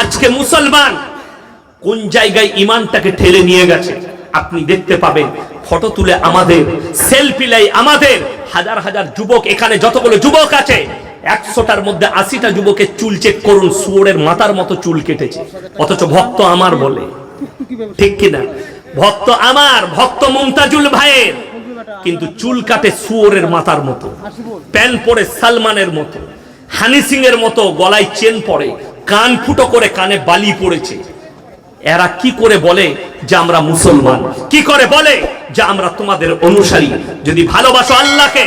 আজকে মুসলমান কোন জায়গায় ইমানটাকে ঠেলে নিয়ে গেছে? আপনি দেখতে পাবেন, ফটো তুলে আমাদের, সেলফি লাই আমাদের। হাজার হাজার যুবক এখানে, যতগুলো যুবক আছে, একশোটার মধ্যে আশিটা যুবকের চুল চেক করুন, শুয়োরের মাথার মতো চুল কেটেছে। অথচ ভক্ত আমার বলে, ঠিক কিনা? ভক্ত আমার, ভক্ত মুমতাজুল ভাইয়ের। কিন্তু চুল কাটে শুয়োরের মাথার মতো, প্যান্ট পরে সালমানের মতো, হানি সিং এর মতো, গলায় চেন পরে। কান ফুটো করে কানে বালি পড়েছে। এরা কি করে বলে যে আমরা মুসলমান? কি করে বলে যে আমরা তোমাদের অনুসারী? যদি ভালোবাসো আল্লাহকে,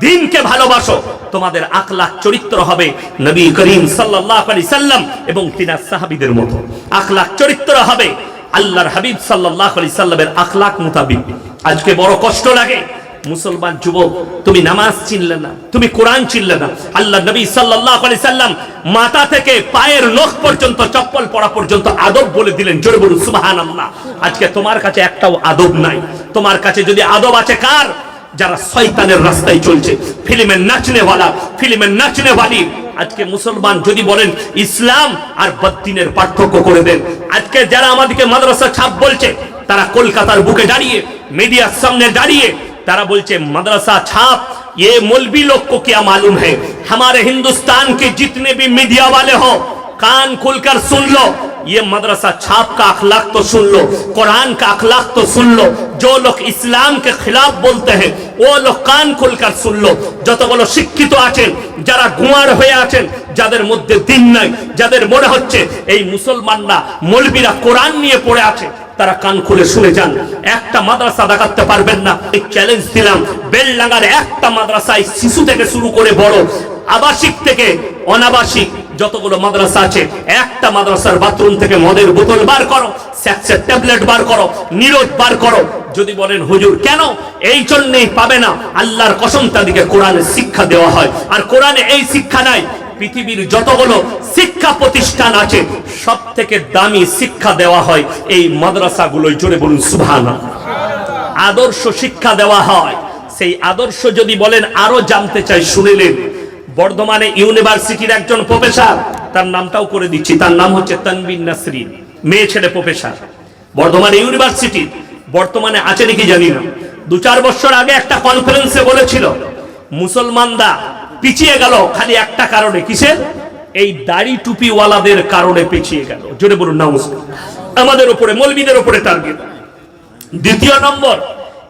দিনকে ভালোবাসো, তোমাদের আখলাখ চরিত্র হবে নবী করিম সাল্লাল্লাহু আলাইহি সাল্লাম এবং তিনার সাহাবীদের মতো। আখলাখ চরিত্র হবে আল্লাহর হাবিব সাল্লাল্লাহু আলি সাল্লামের আখলাক মোতাবিক। আজকে বড় কষ্ট লাগে। মুসলমান যুবক, তুমি নামাজ চিনলে না, তুমি কোরআন চিনলে না। আল্লাহ নবী সাল্লাল্লাহু আলাইহি সাল্লাম মাথা থেকে পায়ের নখ পর্যন্ত, চপ্পল পরা পর্যন্ত আদব বলে দিলেন, জোরে বলুন, সুবহানাল্লাহ। আজকে তোমার কাছে একটাও আদব নাই। তোমার কাছে যদি আদব আছে কার? যারা শয়তানের রাস্তায় চলছে। ফিল্মের নাচনেওয়ালা ফিল্মের নাচনেওয়ালি। আজকে মুসলমান যদি বলেন, ইসলাম আর বদ্দিনের পার্থক্য করে দেন। আজকে যারা আমাদেরকে মাদ্রাসা ছাপ বলছে, তারা কলকাতার বুকে দাঁড়িয়ে মিডিয়ার সামনে দাঁড়িয়ে तारा बोलचे मदरसा छाप ये मौलवी लोग को क्या मालूम है हमारे हिंदुस्तान के जितने भी मीडिया वाले हो कान खुलकर सुन लो ये मदरसा छाप का अखलाक तो सुन लो कुरान का अखलाक तो सुन लो जो लोग इस्लाम के खिलाफ बोलते हैं वो लोग कान खुलकर শুন লো যতগুলো শিক্ষিত আছেন যারা গুয়ার হয়ে আছেন যাদের মধ্যে দিন নাই যাদের মনে হচ্ছে এই মুসলমানরা মৌলবীরা কোরআন নিয়ে পড়ে আছে তারা কান খুলে শুনে যান। একটা মাদ্রাসা দেখাতে পারবেন না। এই চ্যালেঞ্জ দিলাম। বেলডাঙ্গার একটা মাদ্রাসায় শিশু থেকে শুরু করে বড়, আবাসিক থেকে অনাবাসিক যতগুলো মাদ্রাসা আছে, একটা মাদ্রাসার বাথরুম থেকে মদের বোতল বার করো, স্যাক্সের ট্যাবলেট বার করো নিরোধ বার করো। যদি বলেন, হুজুর, কেন? এই জন্যই পাবে না। আল্লাহর কসম তাদেরকে কোরআনে শিক্ষা দেওয়া হয়। আর কোরআনে এই শিক্ষা নাই। পৃথিবীর যতগুলো শিক্ষা প্রতিষ্ঠান আছে সব থেকে দামি শিক্ষা দেওয়া হয় এই মাদ্রাসাগুলোই জোরে বলুন, সুবহানাল্লাহ। আদর্শ শিক্ষা দেওয়া হয়। সেই আদর্শ যদি বলেন, আরও জানতে চাই শুনিলেন বর্ধমানে ইউনিভার্সিটির একজন প্রফেসর, তার নামটাও করে দিচ্ছি। তার নাম হচ্ছে তানবিন নাসরিন, মেয়ে ছেলে প্রফেসর। বর্ধমানে ইউনিভার্সিটি, বর্তমানে আছে নাকি জানি না। দু চার বছর আগে একটা কনফারেন্সে বলেছিল, মুসলমানরা পিছিয়ে গেল। খালি একটা কারণে কিসের? এই দাড়ি টুপিওয়ালাদের কারণে পিছিয়ে গেল। জোরে বলুন, নমস্কার। আমাদের উপরে, মৌলবীদের উপরে টার্গেট। দ্বিতীয় নম্বর,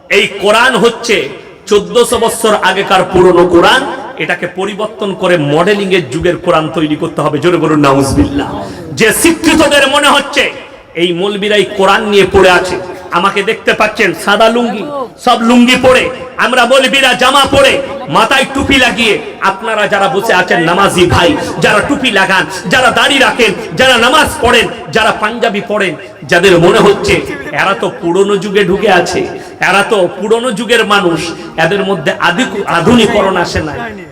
এই কোরআন হচ্ছে চোদ্দশো বছর আগেকার পুরনো কোরআন। এটাকে পরিবর্তন করে মডেলিং এর যুগের কোরআন তৈরি করতে হবে। জোরে বলুন, নাউজবিল্লাহ। যে শিক্ষিতদের মনে হচ্ছে, এই মৌলবীরাই কোরআন নিয়ে পড়ে আছে। আমাকে দেখতে পাচ্ছেন, সাদা লুঙ্গি, সব লুঙ্গি পরে, আমরা মৌলবীরা জামা পরে, মাথায় টুপি লাগিয়ে, আপনারা যারা বসে আছেন, নামাজি ভাই, যারা টুপি লাগান, যারা দাড়ি রাখেন, যারা নামাজ পড়েন, যারা পাঞ্জাবি পড়েন, যাদের মনে হচ্ছে এরা তো পুরনো যুগে ঢুকে আছে, এরা তো পুরনো যুগের মানুষ, এদের মধ্যে আধি- আধুনিকরণ আসে নাই।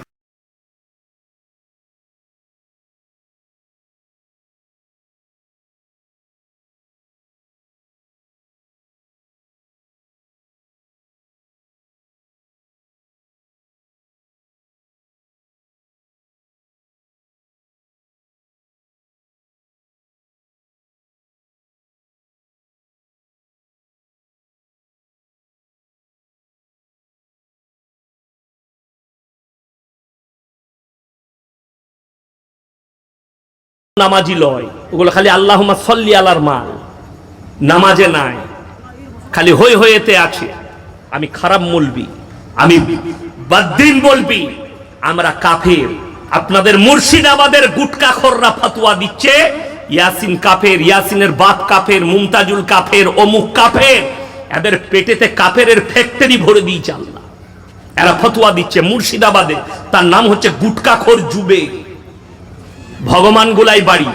নামাজি লয়। ওগুলো খালি আল্লাহ সল্লি আলার মাল নামাজে নাই। খালি হই হয়েতে আছে। আমি খারাপ বলবি আমি বাদ্দিন বলবি। আমরা কাফের। আপনাদের মুর্শিদাবাদের গুটকা খররা ফাতুয়া দিচ্ছে। ইয়াসিন কাফের, ইয়াসিনের বাপ কাফের, মুমতাজুল কাফের, অমুক কাফের। এদের পেটেতে কাফেরের ফ্যাক্টরি ভরে দিয়েছে আল্লাহ। এরা ফতুয়া দিচ্ছে মুর্শিদাবাদে। তার নাম হচ্ছে গুটকাখোর জুবে ভগবান গুলাই বাড়ি।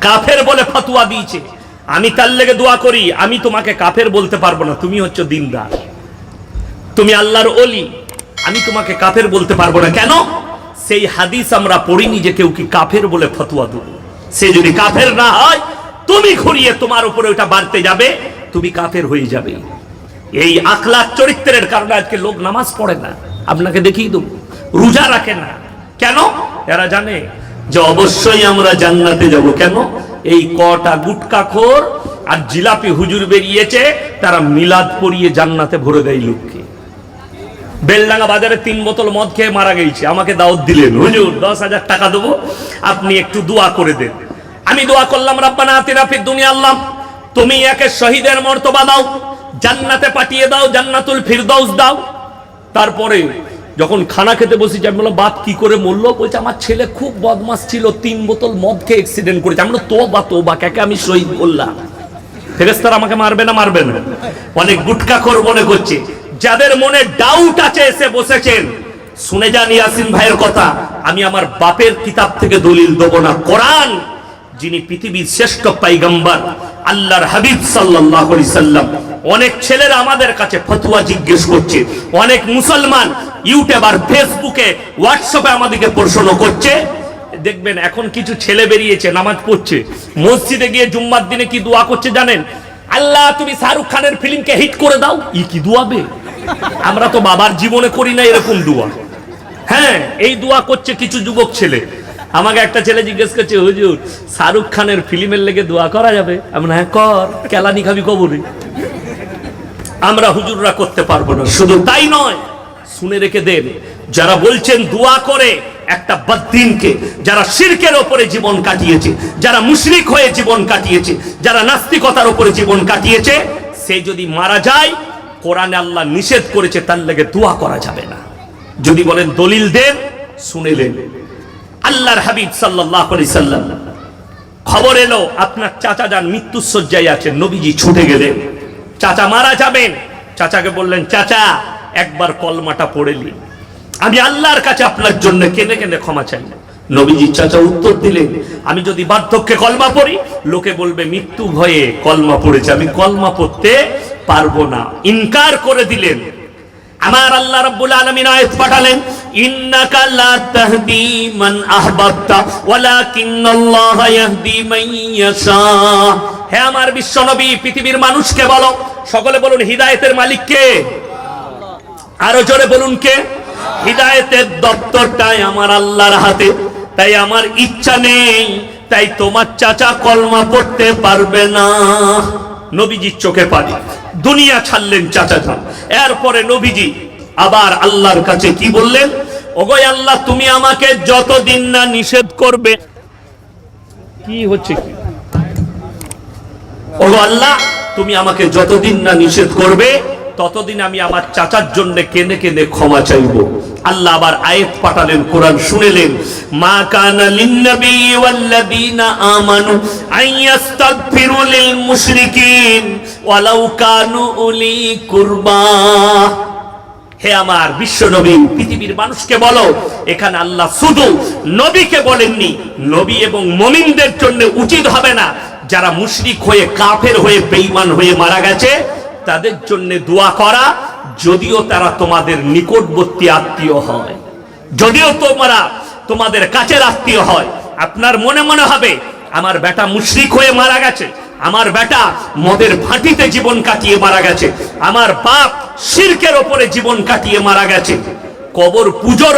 কাফের বলে ফতুয়া দিয়েছে। আমি তার লেগে দোয়া করি, আমি তোমাকে কাফের বলতে পারব না, তুমি হচ্ছে দিনদার। তুমি আল্লাহর অলি আমি তোমাকে কাফের বলতে পারব না। কেন? সেই হাদিস আমরা পড়িনি যে কেউ কি কাফের বলে ফতুয়া দেবো। সে যদি কাফের না হয়, তুমি ঘুরিয়ে তোমার উপরে ওটা বাড়তে যাবে, তুমি কাফের হয়ে যাবে। এই আখলাখ চরিত্রের কারণে আজকে লোক নামাজ পড়ে না। আপনাকে দেখিয়ে দেবো, রোজা রাখে না। কেন? এরা জানে যে অবশ্যই আমরা জান্নাতে যাব। কেন? এই কটা গুটকা খোর আর জিলাপি হুজুর বেরিয়েছে, তারা মিলাদ পরিয়ে জান্নাতে ভরে দেয় লোককে। বেলডাঙ্গা বাজারে তিন বোতল মদ খেয়ে মারা গেছে। আমাকে দাওয়াত দিলেন, হুজুর, দশ হাজার টাকা দেবো, আপনি একটু দোয়া করে দেন। আমি দোয়া করলাম, রাব্বানা আতিনা ফিদ দুনিয়া আল্লাহ, তুমি একে শহীদের মর্তবা দাও, জান্নাতে পাঠিয়ে দাও, জান্নাতুল ফিরদাউস দাও। তারপরে যখন খানা খেতে বসেছি, আমি বললাম, বাপ, কি করে মরলো? বলছে, আমার ছেলে খুব বদমাস ছিল, তিন বোতল মদ খেয়ে অ্যাক্সিডেন্ট করেছে। আমরা তো বা তো বা কাকে আমি শহীদ বললাম ফেরেস্তার আমাকে মারবে না মারবে না। অনেক গুটকা খোর মনে করছে। যাদের মনে ডাউট আছে, এসে বসেছেন। শুনে যান ইয়াসিন ভাইয়ের কথা, আমি আমার বাপের কিতাব থেকে দলিল দেব না। কোরআন, যিনি পৃথিবীর শ্রেষ্ঠ পাইগম্বর, আল্লাহর হাবিব আলাইহি সাল্লাম অনেক ছেলেরা আমাদের কাছে ফতুয়া জিজ্ঞেস করছে। অনেক মুসলমান ইউটিউব আর ফেসবুকে, হোয়াটসঅ্যাপে আমাদেরকে প্রশ্ন করছে। দেখবেন, এখন কিছু ছেলে বেরিয়েছে, নামাজ পড়ছে। মসজিদে গিয়ে জুম্মার দিনে কি দোয়া করছে জানেন? আল্লাহ, তুমি শাহরুখ খানের ফিল্মকে হিট করে দাও। ই কি দোয়াবে আমরা তো বাবার জীবনে করি না এরকম দোয়া। হ্যাঁ এই দোয়া করছে কিছু যুবক ছেলে। আমাকে একটা ছেলে জিজ্ঞেস করছে, হুজুর, শাহরুখ খানের ফিল্মের লেগে দোয়া করা যাবে? আমি হ্যাঁ কর। কেলানি খাবি কবরে। আমরা হুজুররা করতে পারব না। শুধু তাই নয় শুনে রেখে দেন যারা বলছেন দোয়া করে একটা বদ্দিনকে যারা শিরকের ওপরে জীবন কাটিয়েছে যারা মুশরিক হয়ে জীবন কাটিয়েছে যারা নাস্তিকতার ওপরে জীবন কাটিয়েছে সে যদি মারা যায় কোরআনে আল্লাহ নিষেধ করেছে তার লেগে দোয়া করা যাবে না। যদি বলেন দলিল দেন শুনেলেন আল্লাহর হাবিব আলাইহি সাল্লাম খবর এলো আপনার চাচা যান মৃত্যুর শয্যায় আছেন নবীজি ছুটে গেলেন। চাচা মারা যাবেন। চাচাকে বললেন, চাচা, একবার কলমাটা পড়েলি আমি আল্লাহর কাছে আপনার জন্য কেনে কেনে ক্ষমা চাই। নবীজি চাচা উত্তর দিলেন, আমি যদি বার্ধক্যে কলমা পড়ি, লোকে বলবে, মৃত্যু ভয়ে কলমা পড়েছে। আমি কলমা পড়তে পারব না। ইনকার করে দিলেন। আমার আল্লাহ রাব্বুল আলামিন আয়াত পাঠালেন, ইন্নাকা লা তাহদি মান আহবাবতা, ওয়ালাকিন্নাল্লাহা ইয়াহদি মান ইয়াশা। হে আমার বিশ্বনবী, পৃথিবীর মানুষকে বলো সকলে বলুন, হিদায়েতের মালিক কে? আরও জোরে বলুন, কে? হিদায়েতের দপ্তরটাই আমার আল্লাহর হাতে। তাই আমার ইচ্ছা নেই, তাই তোমার চাচা কলমা পড়তে পারবে না। নবীজির চোখে পানি। দুনিয়া ছাড়লেন চাচা যান এরপরে নবীজি আবার আল্লাহর কাছে কি বললেন? ওগো আল্লাহ, তুমি আমাকে যতদিন না নিষেধ করবে কি হচ্ছে কি? ওগো আল্লাহ তুমি আমাকে যতদিন না নিষেধ করবে, ততদিন আমি আমার চাচার জন্য কেঁদে কেঁদে ক্ষমা চাইব। আল্লাহ আবার আয়াত পাঠালেন, কোরআন শুনেলেন, মা কানা লিন্নবী ওয়াল্লাযীনা আমানু আইয়াস্তাগফিরু লিল মুশরিকিন ওয়ালাউ কানু উলি কুরবা। হে আমার বিশ্ব নবী, পৃথিবীর মানুষকে বলো, এখানে আল্লাহ শুধু নবীকে বলেননি, নবী এবং মমিনদের জন্য উচিত হবে না যারা মুশরিক হয়ে কাফের হয়ে বেঈমান হয়ে মারা গেছে, তাদের জন্য দোয়া করা, যদিও তারা তোমাদের নিকটবর্তী আত্মীয় হয়। যদিও তোমরা তোমাদের কাছের আত্মীয় হয়। আপনার মনে মনে হবে, আমার বেটা মুশরিক হয়ে মারা গেছে, আমার বেটা মদের ভাটিতে জীবন কাটিয়ে মারা গেছে, আমার বাপ শিরকের ওপরে জীবন কাটিয়ে মারা গেছে। কবর পুজোর